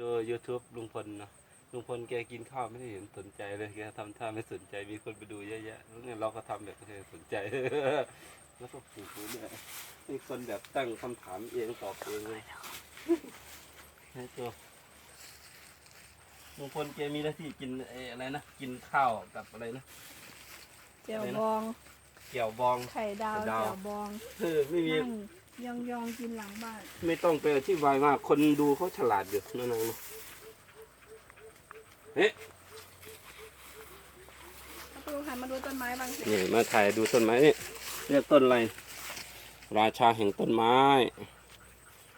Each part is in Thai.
ดู YouTube ลุงพลเนาะลุงพลแกกินข้าวไม่ได้เห็นสนใจเลยแกทำท่าไม่สนใจมีคนไปดูเยอะแยะแล้วเนี่ยเราก็ทำแบบไม่ได้สนใจ แล้วก็ปลูกไปเนี่ยมีคนแบบตั้งคำถามเองตอบเองเลยให้ตัวลุงพลแกมีหน้าที่กินเอ่ออะไรนะกินข้าวกับอะไรนะ เจียวบอง เกี่ยวบอง ไข่ดาวไข่ดาวเจียวบองเออไม่มี นั่ง ยองยองๆกินหลังบ้านไม่ต้องไปอธิบายมากคนดูเขาฉลาดอยู่นั่นเองเอ๊ะประตูหันมาดูต้นไม้บางสินี่มาถ่ายดูต้นไม้นี่เรียกต้นอะไรราชาแห่งต้นไม้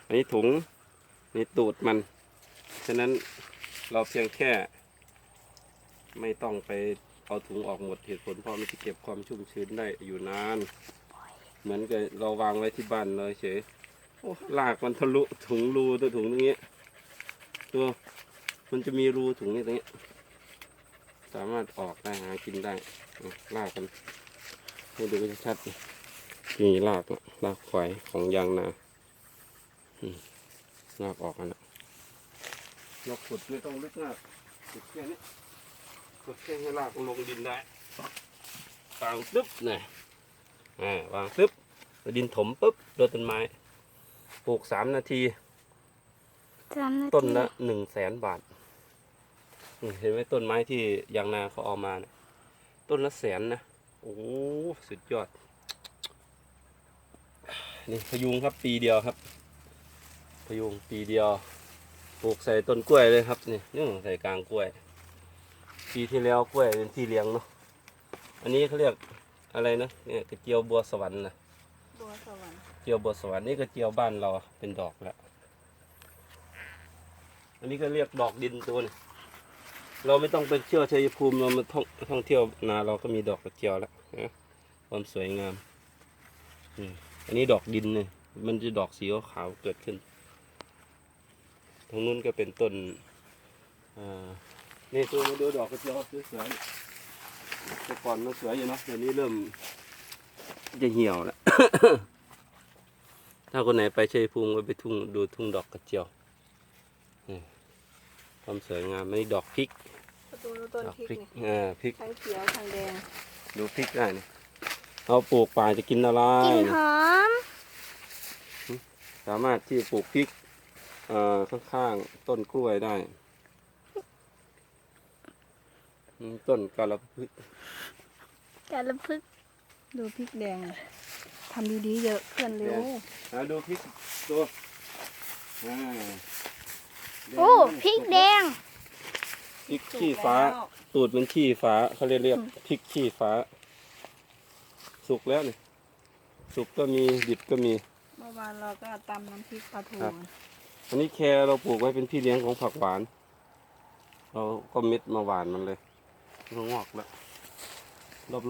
อันนี้ถุงนี่ตูดมัน ฉะนั้นเราเพียงแค่ ไม่ต้องไปเอาถุงออกหมดเหตุผลเพราะมันจะเก็บความชุ่มชื้นได้อยู่นาน เหมือนกับเราวางไว้ที่บ้านเลยเฉยโอ้ลากมันทะลุถุงรูตัวถุงตรงนี้ตัวมันจะมีรูถุงนี้ตรงนี้ สามารถออกได้หากินได้ลากกันให้ดูชัดๆนี่นี่ลากลากฝอยของยางนาลากออกกันนะเราขุดไม่ต้องลึกมากขุดแค่นี้ขุดแค่ให้ลากลงดินได้วางปึ๊บเนี่ย อ่าวางปึ๊บแล้วดินถมปึ๊บโดนต้นไม้ปลูกสามนาทีจำนาต้นละหนึ่งแสนบาทนี่เห็นไหมต้นไม้ที่ยางนาเขาเอามาเนี่ยต้นละแสนนะโอ้โหสุดยอด นี่พยุงครับปีเดียวครับ พยุงปีเดียวปลูกใส่ต้นกล้วยเลยครับนี่นี่ใส่กลางกล้วย ปีที่แล้วกล้วยเป็นที่เลี้ยงเนาะอันนี้เขาเรียก อะไรนะเนี่ยกระเจียวบัวสวรรค์นะบัวสวรรค์เจียวบทสวรรค์นี่ก็เจียวบ้านเราเป็นดอกแล้วอันนี้ก็เรียกดอกดินตัวนี้เราไม่ต้องไปเที่ยวชัยภูมิเรามาท่องท่องเที่ยวนาเราก็มีดอกกระเจียวแล้วนะความสวยงามอืมอันนี้ดอกดินเนี่ยมันจะดอกสีขาวๆเกิดขึ้นทางนู้นก็เป็นต้นอ่านี่ตัวมาดูดอกกระเจียวสวยๆ แต่ก่อนมันสวยอยู่เนาะเดี๋ยวนี้เริ่มจะเหี่ยวแล้ว ถ้าคนไหนไปชัยภูมิก็ไปทุ่งดูทุ่งดอกกระเจียวนี่ความสวยงามไม่ดอกพริกประตูดูต้นดอกพริกพริกนี่อ่าพริก ทั้งเขียวทั้งแดงดูพริกได้นี่เราปลูกป่าจะกินอะไร กลิ่นหอม สามารถที่ปลูกพริกเอ่อข้างๆต้นกล้วยได้อืม ต้นกาลพึกษ์กาละพึกดูพริกแดงทำดีๆเยอะเพื่อนเร็วอ่าดูพริกตัวอ่าแดงโอ้พริกแดง พริกขี้ฟ้า ตูดมันขี้ฟ้าเขาเรียกเรียกพริกขี้ฟ้า สุกแล้วนี่สุกก็มีดิบก็มี เมื่อวานเราก็ตำน้ำพริกปลาทูครับ อันนี้แครเราปลูกไว้เป็นพี่เลี้ยงของผักหวาน เราก็เม็ดมาหวานมันเลยมัน งอกแล้ว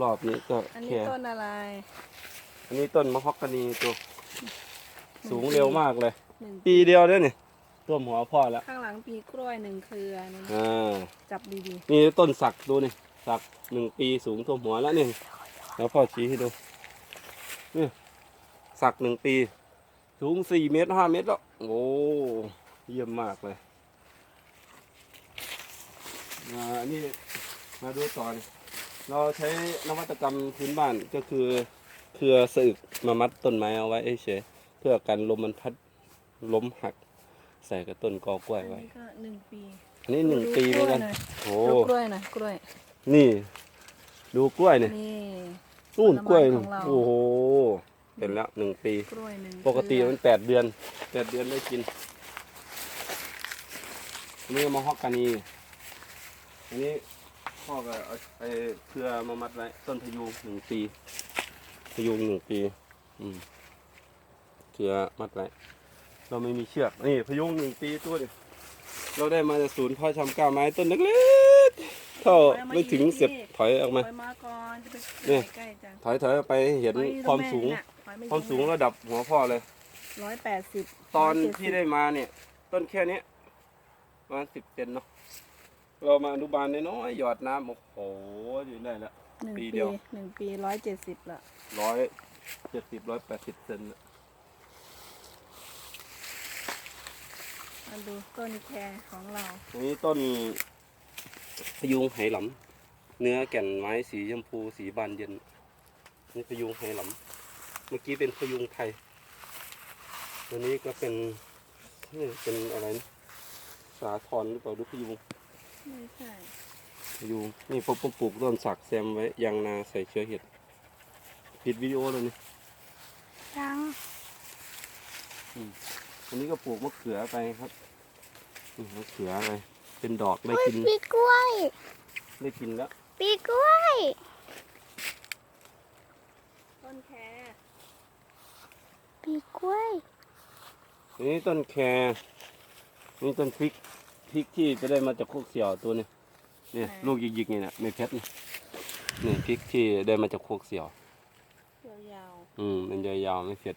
รอบๆนี้ก็อันแคนี้รต้นอะไร อันนี้ต้นมะฮอกกานีตัว สูงเร็วมากเลย หนึ่งปีเดียวเนี่ยนี่ตัวหัวพ่อแล้วข้างหลังปีกล้วยหนึ่งเครือนี่นะอ่าจับดีนี่ต้นสักดูนี่สักหนึ่งปีสูงตัวหัวแล้วนี่แล้วพ่อชี้ให้ดูนี่สักหนึ่งปี สูงสี่เมตรห้าเมตรแล้วโอ้เยี่ยมมากเลยอ่าอันนี้ มาดูต่อนี่เราใช้นวัตกรรมพื้นบ้านก็คือเครือสะอึกมามัดต้นไม้เอาไว้เฉยๆเพื่อกันลมมันพัดล้มหัก ใส่กับต้นกอกล้วยๆอันไว้ นี้ก็หนึ่งปีอันนี้หนึ่งปีเหมือนกันโอ้ดูกล้วยหน่อยกล้วยนี่ ดูกล้วยเนี่ยนี่ นู่นกล้วยผลนู่นไม้ของเรา โอ้โหเป็นแล้วหนึ่งปี กล้วยหนึ่งปกติเครือมันแปดเดือนแปดเดือนได้กินอันนี้มะฮอกกานีอันนี้ พ่อก็เอาไอ้เครือมามัดไว้ต้นพะยูงหนึ่งปีพะยูงหนึ่งปีอืมเครือมัดไว้เราไม่มีเชือกนี่พะยุงหนึ่งปีตัวเดียวเราได้มาจากศูนย์พ่อชำก้าวไม้ต้นเล็กๆเท่าไม่ถึงเสียบถอยออกมา ถอยมาก่อนจะไปเนี่ยใกล้ๆจังถอยถอยออกไปเห็นความสูง ความสูงระดับหัวพ่อเลยร้อยแปดสิบตอนที่ได้มาเนี่ย ต้นแค่เนี้ยประมาณสิบเซนเนาะ เรามาอนุบาลน้อยๆหยอดน้ำโอ้โหอยู่ได้แล้ว หนึ่งปีปีเดียว หนึ่งปีร้อยเจ็ดสิบละร้อยเจ็ดสิบร้อยแปดสิบเซนน่ะมาดูต้นแครของเรา อันนี้ต้นพยุงไหหลำเนื้อแก่นไม้สีชมพูสีบานเย็นนี่พยุงไหหลำเมื่อกี้เป็นพยุงไทย ตัวนี้ก็เป็นนี่เป็นอะไรนะสาทรหรือเปล่าหรือพยุง ไม่ใช่พยุงนี่ผมผมปลูกต้นสักแซมไว้ยางนาใส่เชื้อเห็ดปิดวิดีโอเลยนี่ยังอันนี้ก็ปลูกมะเขือไปครับนี่มะเขืออะไรเป็นดอกได้เฮ้ยกินปีกล้วย ได้กินแล้วปีกล้วยต้นแครปีกล้วยอันนี้ต้นแครนี่ต้นพริก พริกที่จะได้มาจากโคกเสี่ยวตัวนี้เนี่ยลูกยิกๆนี่นะไม่เพชรนี่นี่พริกที่ได้มาจากโคกเสี่ยวยาวอืมมันยาวๆไม่เผ็ด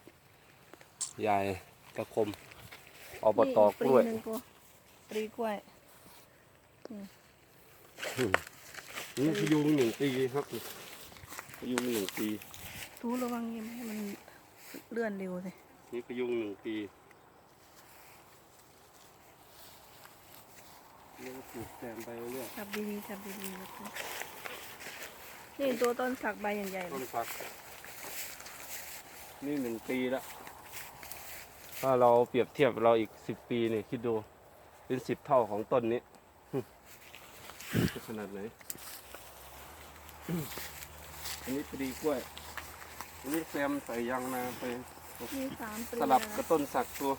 ยายกระคมอๆบตกล้วยนี่ปรีหนึ่งกูปรีกล้วยนี่พยุงหนึ่งปีครับพยุงหนึ่งปีทูระวังอยังไม่ให้มันเลื่อนเร็วสินี่พยุงหนึ่งปี นี่ก็ปลูกแซมไปเรื่อยจับดีๆจับดีๆนะนี่ตัวต้นสักใบอย่างใหญ่เลต้นยฟัก นี่หนึ่งปีแล้วถ้าเราเปรียบเทียบเราอีกสิบปีเนี่ยคิดดูเป็นสิบเท่าของต้นนี้หึจะขนาดไหน อันนี้ปรีกล้วย อันนี้แซมใส่ยางนาไปมีสามปรีสลับนะกับต้นสักตัว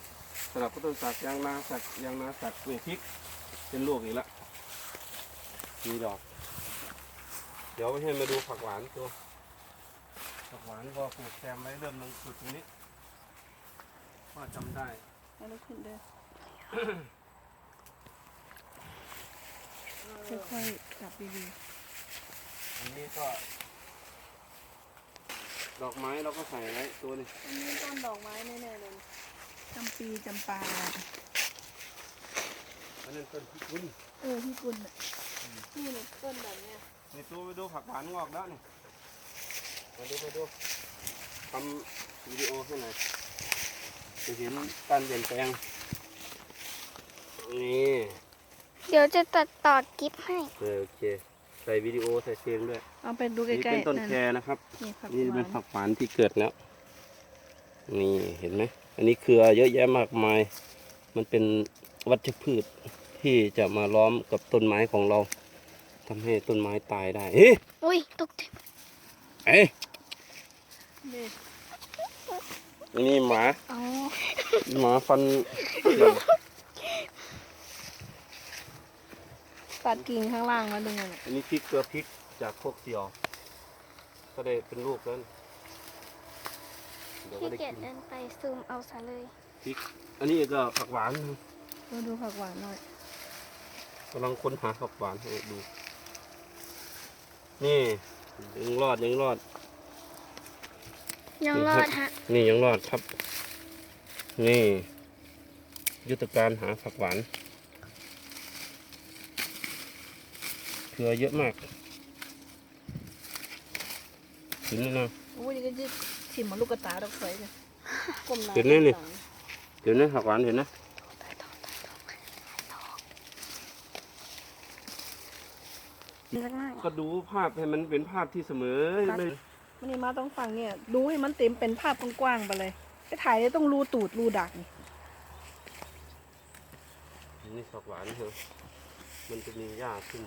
สลับกับต้นสักยางนาสักยางนาสักนี่พริก เป็นลูกอีกแล้วมีดอก เดี๋ยวให้มาดูผักหวานตัวผักหวานก็ปลูกแซมไว้เริ่มลงสุดตรงนี้ว่าจำได้เอาลูกขึ้นเด้อค่อยๆจับดีอันนี้ก็ ดอกไม้เราก็ใส่ไว้ตัวนี้ ๆอันนี้ต้นดอกไม้แน่ๆเลยจำปีจำปา อันนั้นต้นพิกุลเออพี่กุลน่ะนี่เลยต้นแบบเนี้ยนี่ตัวไปดูผักหวานงอกแล้วนี่มาดูมาดูทำวิดีโอให้หน่อยจะเห็นการเปลี่ยนแปลงนี่เดี๋ยวจะตัดต่อกิฟให้เออโอเค ใส่วิดีโอใส่เพลงด้วยเอาไปดูใกนี่ล้เป็นๆต้นนั่นแคนะครับ นี่ผักนี่หเป็วานนผักหวานที่เกิดแล้ว นี่เห็นไหม อันนี้เครือเยอะแยะมากมาย มันเป็น วัชพืชที่จะมาล้อมกับต้นไม้ของเราทำให้ต้นไม้ตายได้เอ๊ะอุ้ยตกใจเอ๊ะนี่อันนี้หมาอ๋อหมาฟันเขียวตัดกิ่งข้างล่างมาดูหน่อยอันนี้พริกเกลือพริกจากโคกเสียว ก็ได้เป็นลูกแล้วเดี๋ยวก็พี่ได้เกียกิจนเดินไปซูมเอาซะเลยพริก อันนี้ก็ผักหวาน ดูดูผักหวานหน่อยกำลังค้นหาผักหวานให้ดู นี่ยังรอดยังรอด ยังรอดฮะ นี่ยังรอดครับ นี่ ยุทธการหาผักหวานเครือเยอะมากถึงแล้วนะอุ้ยนี่ก็จะชิมเหมันลูกกระตาดอกสวยเลยก้มหน้าเห็นไหมนี่เดี๋ยวนะผักหวานเห็นนะสั กหน่อยก็ดูภาพให้มันเป็นภาพที่เสมอไม่มันนี่มาต้องฟังเนี่ย ดูให้มันเต็มเป็นภาพกว้างๆไปเลยไปถ่ายได้ต้องรูตูดรูดักนี่นี่ผักหวานเหรอมันจะมีหญ้าขึ้น